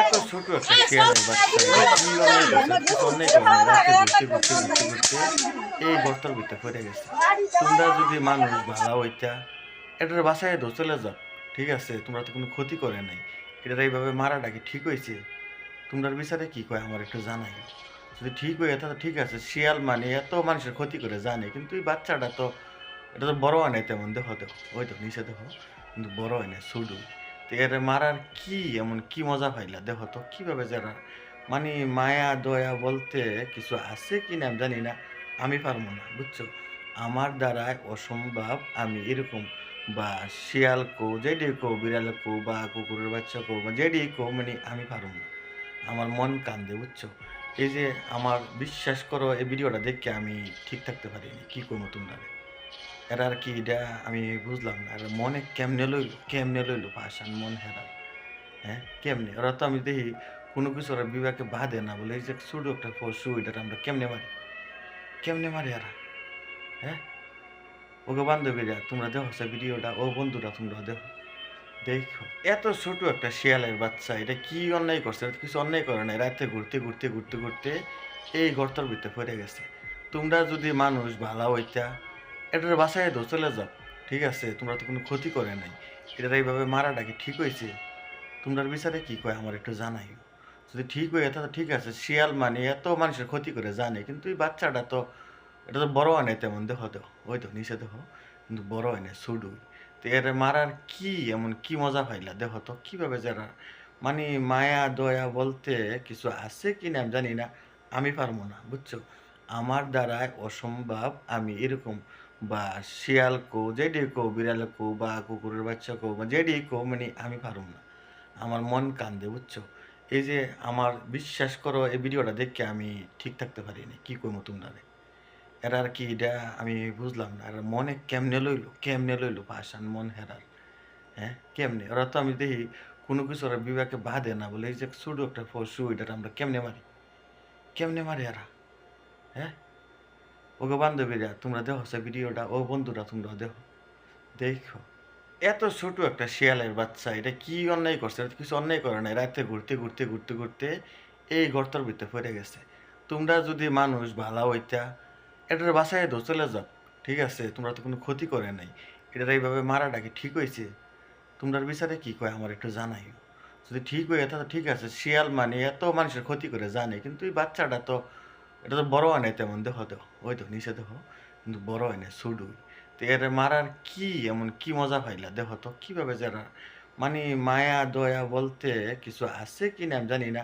এত ছোট একটা শিয়ালের বাচ্চা এটা কি অন্যায় করছে? কিছু অন্যায় করে না। রাতে ঘুরতে ঘুরতে ঘুরতে ঘুরতে এই গর্তের ভিতরে পড়ে গেছে। তোমরা যদি মানুষ ভালো হইতা এটার বাসায় দো চলে যাও ঠিক আছে? তোমরা তো কোনো ক্ষতি করে নাই। এটার এইভাবে মারাটা কি ঠিক হয়েছে? তোমরার বিচারে কি কয় আমার একটু জানাই। যদি ঠিক হয়ে তাহলে ঠিক আছে। শিয়াল মানে এত মানুষের ক্ষতি করে জানে কিন্তু এই বাচ্চাটা তো এটা তো বড় হয় নাই তেমন। দেখো দেখো। ওই তো নিচে দেখো। কিন্তু বড় হয় না সুডু এর মারার কি এমন কি মজা পাইলা? দেখো তো, কীভাবে যারা মানে মায়া, দয়া বলতে কিছু আছে কি না জানি না, আমি পারব না, বুঝছ? আমার দ্বারায় অসম্ভব আমি এরকম, বা শিয়াল কো, যেডি কো, বিড়াল কো, বা কুকুরের বাচ্চা কো, বা যেডি কো মানে আমি পারব না। আমার মন কান্দে, বুঝছ? এই যে আমার বিশ্বাস করো, এই ভিডিওটা দেখে আমি ঠিক থাকতে পারিনি, কি করব তোমরা? এরা আর কি এটা আমি বুঝলাম না। আর মনে কেমনে লইল কেমনে লইল ভাষান মন হেরাল হ্যাঁ কেমনে? ওরা তো আমি দেখি কোনো কিছু ওরা বিবাহকে বাঁধে না বলে, এই যে সুডো একটা পশু এটা আমরা কেমনে মারি? কেমনে মারি এরা? হ্যাঁ? ওকে বান্ধবীরা, তোমরা দেখো সে ভিডিওটা, ও বন্ধুরা তোমরা দেখো। দেখো, এত ছোট একটা শিয়ালের বাচ্চা, এটা কি অন্যায় করছে? কিছু অন্যায় করে না। রাতে ঘুরতে ঘুরতে ঘুরতে ঘুরতে এই গর্তর ভিতরে পড়ে গেছে। তোমরা যদি মানুষ ভালো হইতা এটার বাসায় দো চলে যাও। ঠিক আছে, তোমরা তো কোনো ক্ষতি করে নাই। এটার এইভাবে মারাটা কি ঠিক হয়েছে? তোমরার বিচারে কি কয়, আমার একটু জানাই যদি ঠিক হয়ে তাহলে ঠিক আছে। শিয়াল মানে এত মানুষের ক্ষতি করে জানে, কিন্তু এই বাচ্চাটা তো, এটা তো বড় হয় তেমন, দেখো দেখো ওই তো, নিচে দেখো। কিন্তু বড় হয় না সুডু তো এর মারার কি, এমন কি মজা পাইলা, দেখো তো, কীভাবে যারা মানে মায়া, দয়া বলতে কিছু আছে কি না, আমি জানি না। আমি পারব না, বুঝছ? আমার দ্বারায় অসম্ভব আমি এরকম বা শিয়াল কো যেডি কো, বিড়াল কো, বা কুকুরের বাচ্চা কো, বা যেডি কো মানে আমি পারব না। আমার মন কান্দে, বুঝছ? এই যে আমার বিশ্বাস করো, এই ভিডিওটা দেখে আমি ঠিক থাকতে পারিনি কি করব তোমরা এরা আর কি এটা আমি বুঝলাম না আর মনে কেমনে লইলো কেমনে লইলো ভাষান মন হেরার? হ্যাঁ কেমনে? ওরা তো আমি দেখি কোনো কিছু ওরা বিবাহকে বাঁধে না বলে, এই যে ছোটো একটা পশু এটা আমরা কেমনে মারি? কেমনে মারি এরা? হ্যাঁ? ওকে বান্ধবীরা, তোমরা দেখো সে ভিডিওটা, ও বন্ধুরা তোমরা দেখো। দেখো, এত ছোট একটা শিয়ালের বাচ্চা, এটা কি অন্যায় করছে? কিছু অন্যায় করে নাই। রাতে ঘুরতে ঘুরতে ঘুরতে ঘুরতে এই গর্তর ভিতরে পড়ে গেছে। তোমরা যদি মানুষ ভালো হইতা, এটার বাসায় দো চলে যাও, ঠিক আছে? তোমরা তো কোনো ক্ষতি করে নাই। এটার এইভাবে মারাটা কি ঠিক হয়েছে তোমরার বিচারে কি কয়, আমার একটু জানাই যদি ঠিক হয়ে তাহলে ঠিক আছে, শিয়াল মানে এত মানুষের ক্ষতি করে জানে, কিন্তু এই বাচ্চাটা তো এটা তো বড় হয় নাই তেমন, দেখো তো, ওই তো নিচে দেখো, কিন্তু বড় হয় না সুডুই। তো এর মারার কি এমন, কি মজা পাইলা? দেখো তো, কীভাবে যারা মানে মায়া, দয়া বলতে কিছু আছে কি না আমি জানি না।